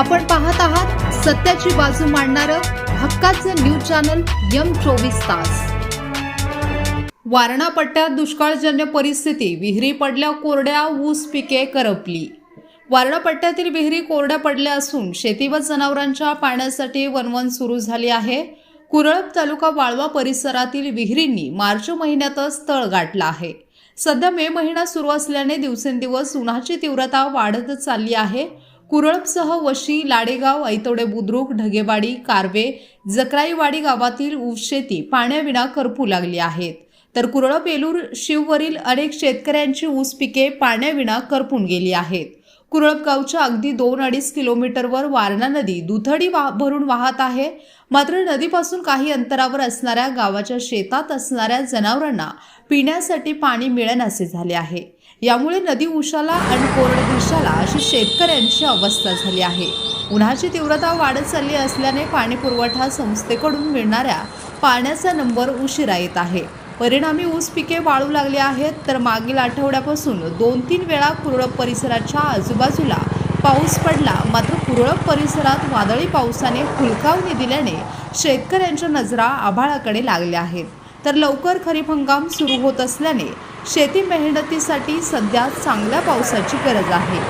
आपण पाहत आहात सत्याची बाजू मांडणारं हक्काचं न्यूज चॅनल यम चोवीस तास. वारणा पट्ट्यात दुष्काळजन्य परिस्थिती विहिरी पडल्या कोरड्या ऊस पिके करपली. वारणा पट्ट्यातील विहिरी कोरड्या पडल्या असून शेती व जनावरांच्या पाण्यासाठी वनवन सुरू झाली आहे. कुरळप तालुका वाळवा परिसरातील विहिरींनी मार्च महिन्यातच तळ गाठला आहे. सध्या मे महिना सुरू असल्याने दिवसेंदिवस उन्हाची तीव्रता वाढत चालली आहे. कुरळपसह वशी लाडेगाव ऐतोडे बुद्रुक ढगेवाडी कारवे जकराईवाडी गावातील ऊसशेती पाण्याविना करपू लागली आहेत. तर कुरळप येलूर शिववरील अनेक शेतकऱ्यांची ऊस पिके पाण्याविना करपून गेली आहेत. कुरळपगावच्या अगदी दोन अडीच किलोमीटरवर वारणा नदी दुथडी वा भरून वाहत आहे. मात्र नदीपासून काही अंतरावर असणाऱ्या गावाच्या शेतात असणाऱ्या जनावरांना पिण्यासाठी पाणी मिळेनासे झाले आहे. यामुळे नदी उशाला आणि कोरड दिशाला अशी शेतकऱ्यांची अवस्था झाली आहे. उन्हाची तीव्रता वाढत चालली असल्याने पाणी पुरवठा संस्थेकडून मिळणाऱ्या पाण्याचा नंबर उशिरा येत आहे. परिणामी ऊस पिके वाळू लागली आहेत. तर मागील आठवड्यापासून दोन तीन वेळा कुरळप परिसराच्या आजूबाजूला पाऊस पडला. मात्र कुरळप परिसरात वादळी पावसाने फुलकावणी दिल्याने शेतकऱ्यांच्या नजरा आभाळाकडे लागल्या आहेत. तर लवकर खरीप हंगाम सुरू होत असल्याने शेती मेहनतीसाठी सध्या चांगल्या पावसाची गरज आहे.